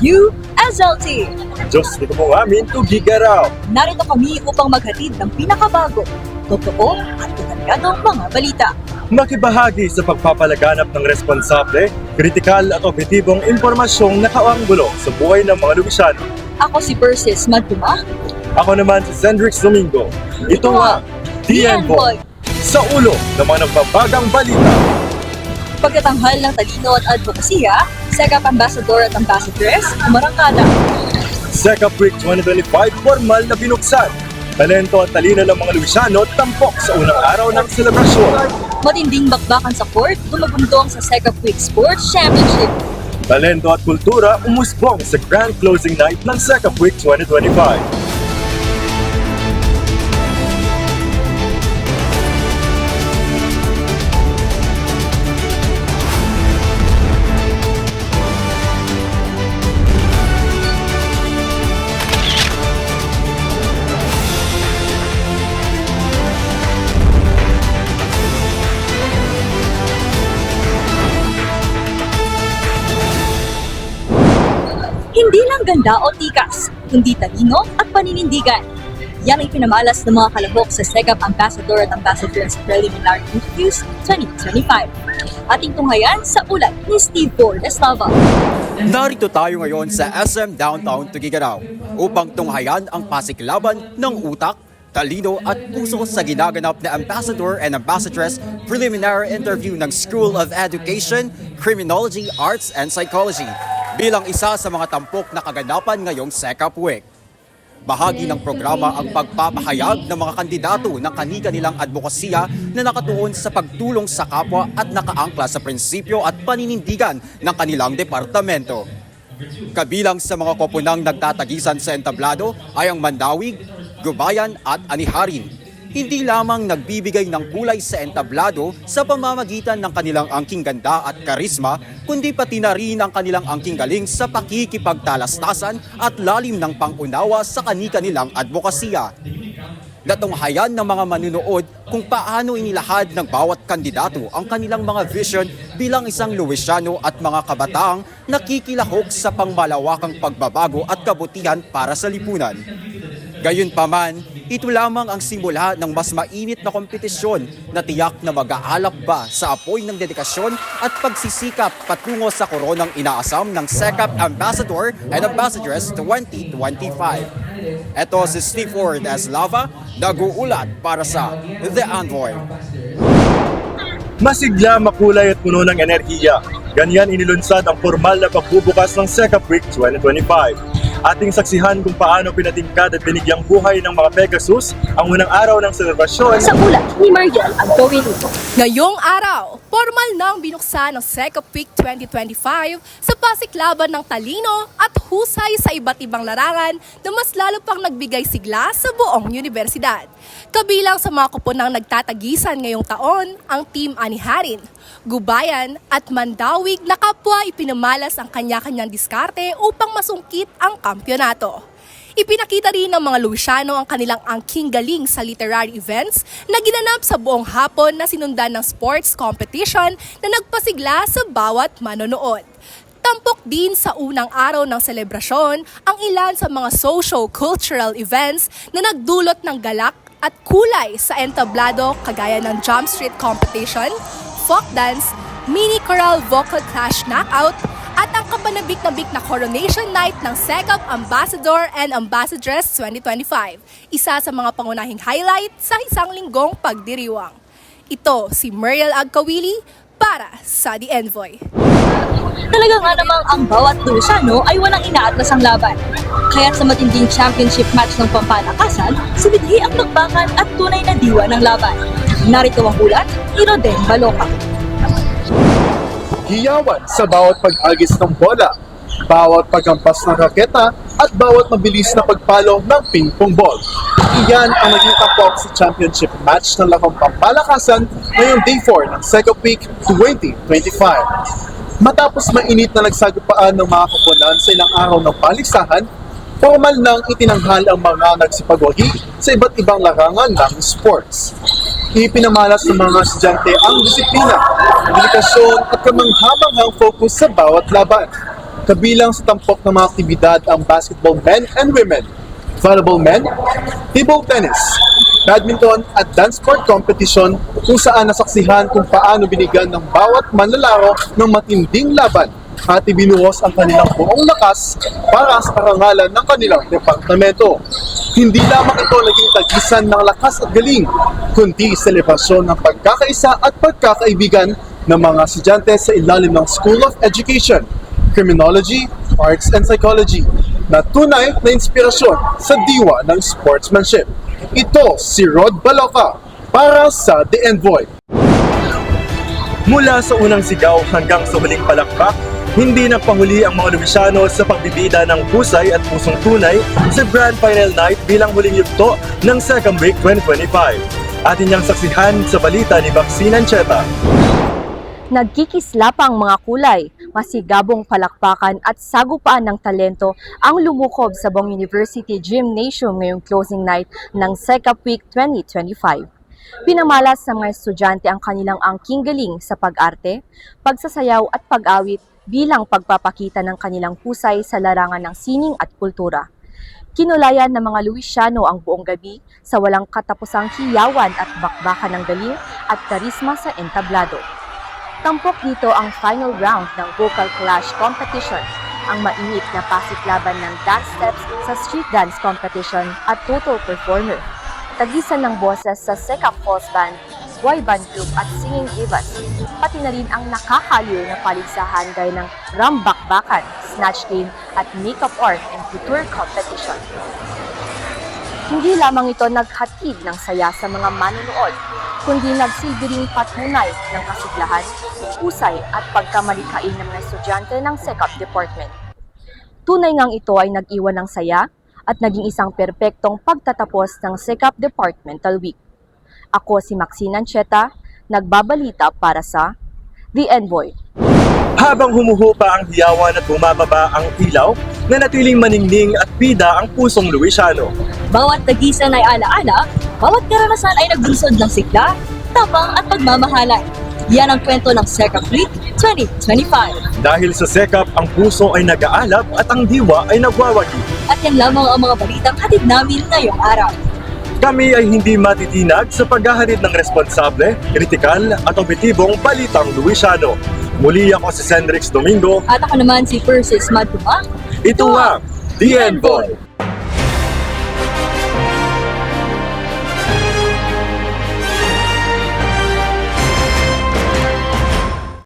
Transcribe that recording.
USLT. Diyos di ko mo amin, tugigaraw. Narito kami upang maghatid ng pinakabago, totoo at detalgadong mga balita. Makibahagi sa pagpapalaganap ng responsable, kritikal at objektibong impormasyong nakaanggulo sa buhay ng mga Luisiano. Ako si Persis Magduma, Ako naman si Zendrix Domingo. Ito ang DN Boy sa ulo ng mga nagbabagang balita. Pagkatanghal ng talino at advokasya, Segap Ambassador at Ambassadress, Marangkada. Second Week 2025 formal na binuksan. Talento at talino ng mga Luisiano tampok sa unang araw ng selebrasyon. Matinding bakbakan sa court, gumagundong sa Segap Week Sports Championship. Talento at kultura umusbong sa grand closing night ng Second Week 2025. Hindi lang ganda o tikas, kundi talino at paninindigan. Yan ang pinamalas ng mga kalahok sa Segap Ambassador at Ambassadress Preliminary Interviews 2025. Ating tunghayan sa ulat ni Steve Ford Eslava. Narito tayo ngayon sa SM Downtown Tugigaraw upang tunghayan ang pasiklaban ng utak, talino at puso sa ginaganap na Ambassador and Ambassadress Preliminary Interview ng School of Education, Criminology, Arts and Psychology bilang isa sa mga tampok na kaganapan ngayong SECAP Week. Bahagi ng programa ang pagpapahayag ng mga kandidato ng kani-kanilang advokasya na nakatuon sa pagtulong sa kapwa at nakaangkla sa prinsipyo at paninindigan ng kanilang departamento. Kabilang sa mga koponang nagtatagisan sa entablado ay ang Mandawig, Gubayan at Aniharin. Hindi lamang nagbibigay ng kulay sa entablado sa pamamagitan ng kanilang angking ganda at karisma, kundi pati na rin ang kanilang angking galing sa pakikipagtalastasan at lalim ng pangunawa sa kani-kanilang advokasya. Natunghayan ng mga manunood kung paano inilahad ng bawat kandidato ang kanilang mga vision bilang isang Luisiano at mga kabataang nakikilahok sa pangmalawakang pagbabago at kabutihan para sa lipunan. Gayunpaman, ito lamang ang simula ng mas mainit na kompetisyon na tiyak na mag-aalap ba sa apoy ng dedikasyon at pagsisikap patungo sa koronang inaasam ng SECAP Ambassador and Ambassadress 2025. Ito si Steve Ford as Lava, nag-uulat para sa The Envoy. Masigla, makulay at puno ng enerhiya. Ganyan inilunsad ang formal na pagbubukas ng Second Week 2025. Ating saksihan kung paano pinatingkad at binigyang buhay ng mga Pegasus ang unang araw ng selebrasyon Sa ulat ni Mariel Agdowino. Ngayong araw, formal nang binuksan ng Secop Week 2025 sa pasiklaban ng talino at husay sa iba't ibang larangan na mas lalo pang nagbigay sigla sa buong universidad. Kabilang sa mga kuponang nagtatagisan ngayong taon, ang Team Aniharin, Gubayan at Mandawig na kapwa ipinamalas ang kanya-kanyang diskarte upang masungkit ang kampyonato. Ipinakita rin ng mga Luciano ang kanilang angking galing sa literary events na ginanap sa buong hapon na sinundan ng sports competition na nagpasigla sa bawat manonood. Tampok din sa unang araw ng selebrasyon ang ilan sa mga socio-cultural events na nagdulot ng galak at kulay sa entablado kagaya ng Jump Street Competition, folk dance, mini choral vocal clash knockout, at ang kapanabik-nabik na coronation night ng SECAP Ambassador and Ambassadress 2025. Isa sa mga pangunahing highlight sa isang linggong pagdiriwang. Ito si Muriel Agkawili para sa The Envoy. Talaga nga namang ang bawat Luciano ay walang inaatlas ang laban. Kaya sa matinding championship match ng pampalakasan, sumidhi ang bakbakan at tunay na diwa ng laban. Narito ang ulat ni Roden Baloca. Hiyawan sa bawat pag-agis ng bola, bawat pagkampas ng raketa, at bawat mabilis na pagpalo ng ping-pong ball. Iyan ang naging tampok sa championship match ng lakong pampalakasan ngayong day 4 ng Second Week 2025. Matapos mainit na nagsagupaan ng mga koponan sa ilang araw ng paligsahan, formal nang itinanghal ang mga nagsipagwagi sa iba't ibang larangan ng sports. Ipinamalas ng mga estudyante ang disiplina, dedikasyon at kamanghamanghang focus sa bawat laban. Kabilang sa tampok ng mga aktibidad ang basketball men and women, volleyball men, table tennis, badminton at dance sport competition kung saan nasaksihan kung paano binigyan ng bawat manlalaro ng matinding laban at ibinuhos ang kanilang buong lakas para sa karangalan ng kanilang departamento. Hindi lamang ito naging tagisan ng lakas at galing, kundi selebrasyon ng pagkakaisa at pagkakaibigan ng mga estudyante sa ilalim ng School of Education, Criminology, Arts and Psychology na tunay na inspirasyon sa diwa ng sportsmanship. Ito si Rod Baloca para sa The Envoy. Mula sa unang sigaw hanggang sa huling palakpak, hindi nagpahuli ang mga Luisiano sa pagbibida ng husay at pusong tunay sa Grand Final Night bilang huling yugto ng Second Week 2025. Atin niyang saksihan sa balita ni Vaccine Ancheta. Nagkikislapang mga kulay, masigabong palakpakan at sagupaan ng talento ang lumukob sa Bong University Gymnasium ngayong closing night ng Secap Week 2025. Pinamalas ng mga estudyante ang kanilang angking galing sa pag-arte, pagsasayaw at pag-awit bilang pagpapakita ng kanilang husay sa larangan ng sining at kultura. Kinulayan ng mga Luisiano ang buong gabi sa walang katapusang hiyawan at bakbakan ng galing at karisma sa entablado. Tampok dito ang final round ng Vocal Clash Competition, ang mainit na pasiklaban ng dance steps sa street dance competition at total performer. Tagisan ng boses sa Sekap Falls Band, boy band group at singing divas, pati na rin ang nakakaliw na paligsahan gaya ng rambakbakan, snatch game at makeup art and couture competition. Hindi lamang ito naghatid ng saya sa mga manunood, kundi nagsilbi ring patunay ng kasiglahan, husay at pagkamalikain ng mga estudyante ng SECAP Department. Tunay ngang ito ay nag-iwan ng saya at naging isang perpektong pagtatapos ng SECAP Departmental Week. Ako si Maxine Ancheta, nagbabalita para sa The Envoy. Habang humuhupa ang hiyawan at bumababa ang ilaw, nanatiling maningning at pida ang pusong Luisiano. Bawat tagisan ay alaala, bawat karanasan ay nagbunsod ng sigla, tapang at pagmamahalan. Yan ang kwento ng Second Week 2025. Dahil sa sekap, ang puso ay nag-aalab at ang diwa ay nagwawagi. At yan lamang ang mga balitang hatid namin ngayong araw. Kami ay hindi matitinag sa paghahatid ng responsable, kritikal at objetibong balitang Luisiano. Muli ako si Sendrix Domingo. At ako naman si Persis Maduma. Ito ang The Envoy.